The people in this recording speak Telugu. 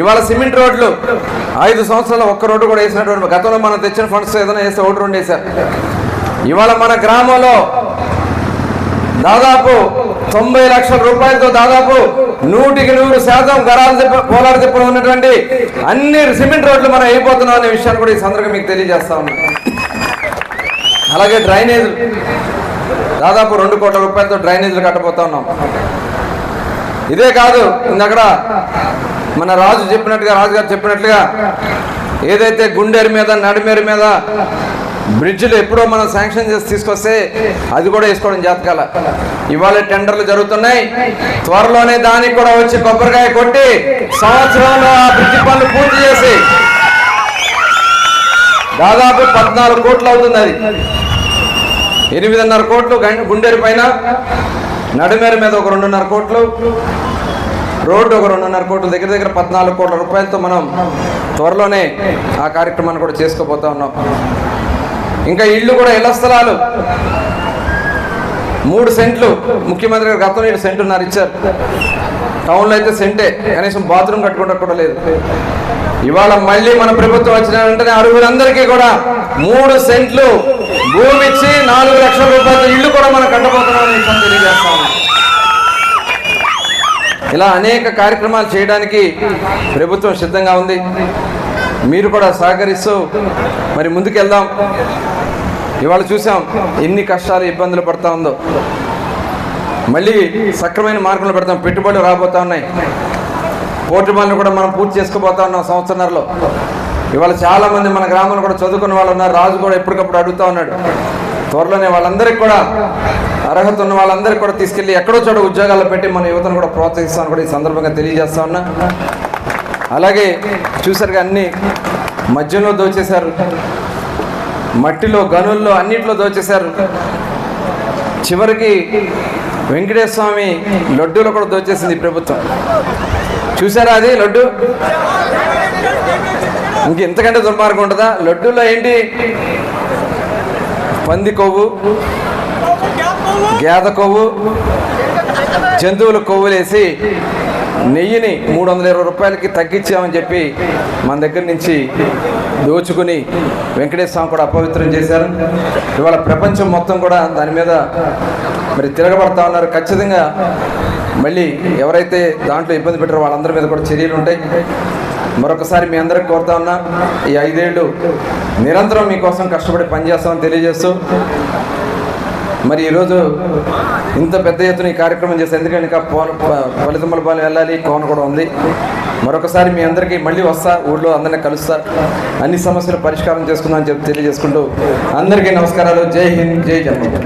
ఇవాళ సిమెంట్ రోడ్లు. ఐదు సంవత్సరాలు ఒక్క రోడ్డు కూడా వేసినటువంటి గతంలో మనం తెచ్చిన ఫండ్స్ ఏదైనా వేస్తే ఒకటి రెండు వేశారు. ఇవాళ మన గ్రామంలో దాదాపు తొంభై లక్షల రూపాయలతో దాదాపు నూటికి నూరు శాతం గరాలు తిప్ప పోలాడు తిప్పలు ఉన్నటువంటి అన్ని సిమెంట్ రోడ్లు మనం అయిపోతున్నాం అనే విషయాన్ని కూడా ఈ సందర్భంగా మీకు తెలియజేస్తా ఉన్నాం. అలాగే డ్రైనేజ్ దాదాపు రెండు కోట్ల రూపాయలతో డ్రైనేజీలు కట్టబోతా ఉన్నాం. ఇదే కాదు ఇందక్కడ మన రాజు చెప్పినట్టుగా రాజుగారు చెప్పినట్లుగా ఏదైతే గుండెరి మీద నడిమేరు మీద బ్రిడ్జ్లు ఎప్పుడో మనం శాంక్షన్ చేసి తీసుకొస్తే అది కూడా వేసుకోవడం జాతకాల. ఇవాళ టెండర్లు జరుగుతున్నాయి. త్వరలోనే దానికి కూడా వచ్చి కొబ్బరికాయ కొట్టి సంవత్సరంలో ఆ బ్రిడ్జ్ పనులు పూర్తి చేసి దాదాపు పద్నాలుగు కోట్లు అవుతుంది అది. ఎనిమిదిన్నర కోట్లు గుండెరి పైన నడిమేరు మీద ఒక రెండున్నర కోట్లు రోడ్డు ఒక రెండున్నర కోట్ల దగ్గర దగ్గర పద్నాలుగు కోట్ల రూపాయలతో మనం త్వరలోనే ఆ కార్యక్రమాన్ని కూడా చేసుకోబోతా ఉన్నాం. ఇంకా ఇళ్ళు కూడా ఇళ్ళ స్థలాలు. మూడు సెంట్లు. ముఖ్యమంత్రి గారు గతంలో ఏడు ఉన్నారు ఇచ్చారు. టౌన్లో అయితే సెంటే. కనీసం బాత్రూమ్ కట్టుకుంటా కూడా లేదు. ఇవాళ మళ్ళీ మన ప్రభుత్వం వచ్చిన వెంటనే అర్హులందరికీ కూడా మూడు సెంట్లు. భూమి ఇచ్చి నాలుగు లక్షల రూపాయల ఇల్లు కూడా మనం కట్టబోతున్నామని తెలియజేస్తా ఉన్నాం. ఇలా అనేక కార్యక్రమాలు చేయడానికి ప్రభుత్వం సిద్ధంగా ఉంది. మీరు కూడా సహకరిస్తూ మరి ముందుకెళ్దాం. ఇవాళ చూసాం ఎన్ని కష్టాలు ఇబ్బందులు పడతా ఉందో. మళ్ళీ సక్రమైన మార్గంలో పెడతాం. పెట్టుబడులు రాబోతా ఉన్నాయి. పోటీ కూడా మనం పూర్తి చేసుకోబోతా ఉన్నాం సంవత్సరంలో ఇవాళ చాలా మంది మన గ్రామంలో కూడా చదువుకున్న వాళ్ళు ఉన్నారు. రాజు కూడా ఎప్పటికప్పుడు అడుగుతా ఉన్నాడు. త్వరలోనే వాళ్ళందరికీ కూడా అర్హత ఉన్న వాళ్ళందరికీ కూడా తీసుకెళ్ళి ఎక్కడో చోట ఉద్యోగాలు పెట్టి మన యువతను కూడా ప్రోత్సహిస్తామని కూడా ఈ సందర్భంగా తెలియజేస్తా ఉన్నా. అలాగే చూసారుగా అన్ని మధ్యలో దోచేశారు మట్టిలో గనుల్లో అన్నిట్లో దోచేశారు. చివరికి వెంకటేశ్వర స్వామి లడ్డూలో కూడా దోచేసింది ప్రభుత్వం. చూసారా అది లడ్డు? ఇంక ఇంతకంటే దుర్మార్గం ఉంటుందా? లడ్డూలో ఏంటి? పంది కొవ్వు గేద కొవ్వు జంతువుల కొవ్వులేసి నెయ్యిని మూడు వందల ఇరవై రూపాయలకి తగ్గించామని చెప్పి మన దగ్గర నుంచి దోచుకుని వెంకటేశ్వర స్వామి కూడా అపవిత్రం చేశారు. ఇవాళ ప్రపంచం మొత్తం కూడా దాని మీద మరి తిరగబడతా ఉన్నారు. ఖచ్చితంగా మళ్ళీ ఎవరైతే దాంట్లో ఇబ్బంది పెట్టారో వాళ్ళందరి మీద కూడా చర్యలు ఉంటాయి. మరొకసారి మీ అందరికి కోరుతా ఉన్నా ఈ ఐదేళ్ళు నిరంతరం మీకోసం కష్టపడి పనిచేస్తామని తెలియజేస్తూ మరి ఈరోజు ఇంత పెద్ద ఎత్తున ఈ కార్యక్రమం చేస్తే ఎందుకంటే ఇంకా పోన ఫలితముల పాలు వెళ్ళాలి కోన కూడా ఉంది. మరొకసారి మీ అందరికీ మళ్ళీ వస్తా ఊళ్ళో అందరినీ కలుస్తా అన్ని సమస్యలు పరిష్కారం చేసుకుందామని చెప్పి తెలియజేసుకుంటూ అందరికీ నమస్కారాలు. జై హింద్ జై జన్మ